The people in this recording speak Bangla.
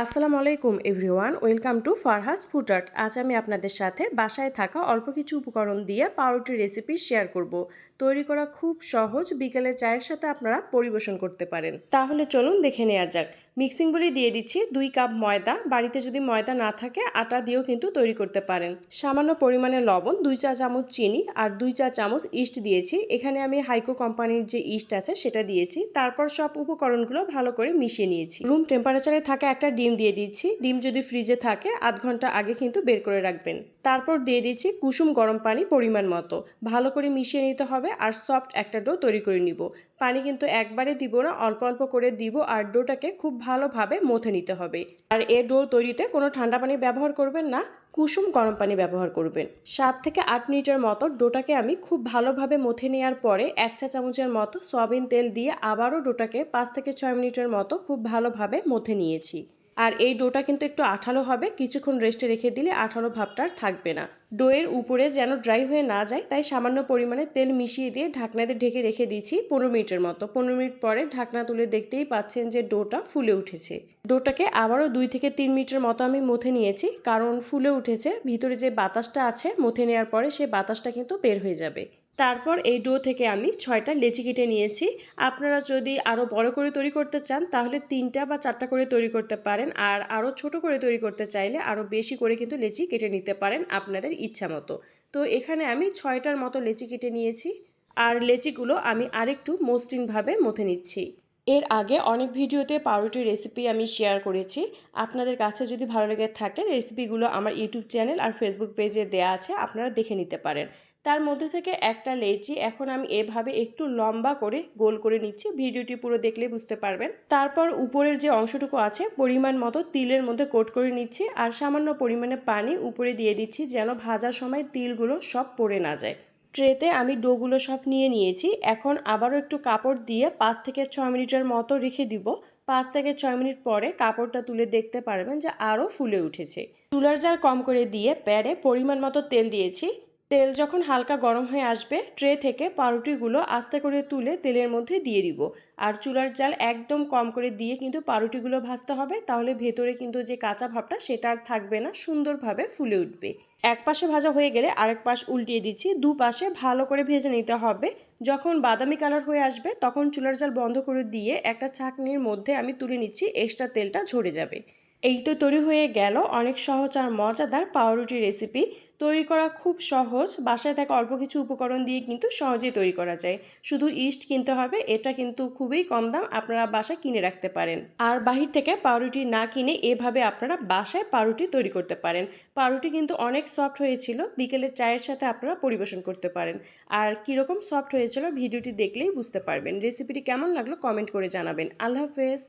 আসসালামু আলাইকুম everyone, welcome to Farha's food art. আজ আমি আপনাদের সাথে বাসায় থাকা অল্প কিছু উপকরণ দিয়ে পাউরুটির রেসিপি শেয়ার করব। তৈরি করা খুব সহজ, বিকেলে চায়ের সাথে আপনারা পরিবেশন করতে পারেন। তাহলে চলুন দেখে নেওয়া যাক। মিক্সিং বলে দিয়ে দিচ্ছি দুই কাপ ময়দা। বাড়িতে যদি ময়দা না থাকে, আটা দিয়েও কিন্তু তৈরি করতে পারেন। সামান্য পরিমাণে লবণ, দুই চা চামচ চিনি আর দুই চা চামচ ইস্ট দিয়েছি। এখানে আমি হাইকো কোম্পানির যে ইস্ট আছে, সেটা দিয়েছি। তারপর সব উপকরণগুলো ভালো করে মিশিয়ে নিয়েছি। রুম টেম্পারেচারে থাকা একটা ডিম দিয়ে দিচ্ছি। ডিম যদি ফ্রিজে থাকে আধ ঘণ্টা আগে কিন্তু বের করে রাখবেন। তারপর দিয়ে দিচ্ছি কুসুম গরম পানি পরিমাণ মতো। ভালো করে মিশিয়ে নিতে হবে আর সফট একটা ডো তৈরি করে নিব। পানি কিন্তু একবারে দিব না, অল্প অল্প করে দিব আর ডোটাকে খুব ভালোভাবে মথে নিতে হবে। আর এ ডো তৈরিতে কোনো ঠান্ডা পানি ব্যবহার করবেন না, কুসুম গরম পানি ব্যবহার করবেন। সাত থেকে আট মিনিটের মতো ডোটাকে আমি খুব ভালোভাবে মথে নেওয়ার পরে এক চা চামচের মতো সয়াবিন তেল দিয়ে আবারও ডোটাকে পাঁচ থেকে ছয় মিনিটের মতো খুব ভালোভাবে মথে নিয়েছি। আর এই ডোটা কিন্তু একটু আঠালো হবে, কিছুক্ষণ রেস্টে রেখে দিলে আঠালো ভাবটা আর থাকবে না। ডোয়ের উপরে যেন ড্রাই হয়ে না যায়, তাই সামান্য পরিমাণে তেল মিশিয়ে দিয়ে ঢাকনাতে ঢেকে রেখে দিয়েছি পনেরো মিনিটের মতো। পনেরো মিনিট পরে ঢাকনা তুলে দেখতেই পাচ্ছেন যে ডোটা ফুলে উঠেছে। ডোটাকে আবারও দুই থেকে তিন মিনিটের মতো আমি মথে নিয়েছি, কারণ ফুলে উঠেছে। ভিতরে যে বাতাসটা আছে মথে নেওয়ার পরে সে বাতাসটা কিন্তু বের হয়ে যাবে। তারপর এই ডো থেকে আমি ছয়টা লেচি কেটে নিয়েছি। আপনারা যদি আরও বড় করে তৈরি করতে চান, তাহলে তিনটা বা চারটা করে তৈরি করতে পারেন। আর আরও ছোট করে তৈরি করতে চাইলে আরও বেশি করে কিন্তু লেচি কেটে নিতে পারেন আপনাদের ইচ্ছা মতো। তো এখানে আমি ছয়টার মতো লেচি কেটে নিয়েছি। আর লেচিগুলো আমি আরেকটু মসৃণভাবে মথে নিচ্ছি। এর আগে অনেক ভিডিওতে পাউরুটির রেসিপি আমি শেয়ার করেছি। আপনাদের কাছে যদি ভালো লেগে থাকে রেসিপিগুলো আমার ইউটিউব চ্যানেল আর ফেসবুক পেজে দেওয়া আছে, আপনারা দেখে নিতে পারেন। তার মধ্যে থেকে একটা লেচি এখন আমি এভাবে একটু লম্বা করে গোল করে নিচ্ছি। ভিডিওটি পুরো দেখলে বুঝতে পারবেন। তারপর উপরের যে অংশটুকু আছে, পরিমাণ মতো তিলের মধ্যে কোট করে নিচ্ছি। আর সামান্য পরিমাণে পানি উপরে দিয়ে দিচ্ছি যেন ভাজার সময় তিলগুলো সব পড়ে না যায়। ট্রেতে আমি ডোগুলো সব নিয়ে নিয়েছি। এখন আবারও একটু কাপড় দিয়ে পাঁচ থেকে ছয় মিনিটের মতো রেখে দিব। পাঁচ থেকে ছয় মিনিট পরে কাপড়টা তুলে দেখতে পারবেন যে আরও ফুলে উঠেছে। চুলার জাল কম করে দিয়ে প্যানে পরিমাণ মতো তেল দিয়েছি। তেল যখন হালকা গরম হয়ে আসবে, ট্রে থেকে পাউরুটিগুলো আস্তে করে তুলে তেলের মধ্যে দিয়ে দিব। আর চুলার জাল একদম কম করে দিয়ে কিন্তু পাউরুটিগুলো ভাজতে হবে, তাহলে ভেতরে কিন্তু যে কাঁচা ভাবটা সেটা আর থাকবে না, সুন্দরভাবে ফুলে উঠবে। এক পাশে ভাজা হয়ে গেলে আরেক পাশ উল্টিয়ে দিচ্ছি, দু পাশে ভালো করে ভেজে নিতে হবে। যখন বাদামি কালার হয়ে আসবে, তখন চুলার জাল বন্ধ করে দিয়ে একটা ছাঁকনির মধ্যে আমি তুলে নিচ্ছি, এক্সট্রা তেলটা ঝরে যাবে। এই তো তৈরি হয়ে গেল অনেক সহজ আর মজাদার পাউরুটি রেসিপি তৈরি করা খুব সহজ, বাসায় থাকা অল্প কিছু উপকরণ দিয়ে কিন্তু সহজেই তৈরি করা যায়। শুধু ইস্ট কিনতে হবে, এটা কিন্তু খুবই কম দাম, আপনারা বাসায় কিনে রাখতে পারেন। আর বাহির থেকে পাউরুটি না কিনে এভাবে আপনারা বাসায় পাউরুটি তৈরি করতে পারেন। পাউরুটি কিন্তু অনেক সফট হয়েছিল বিকেলের চায়ের সাথে আপনারা পরিবেশন করতে পারেন। আর কীরকম সফট হয়েছিল, ভিডিওটি দেখলেই বুঝতে পারবেন। রেসিপিটি কেমন লাগল কমেন্ট করে জানাবেন। আল্লাহ হাফেজ।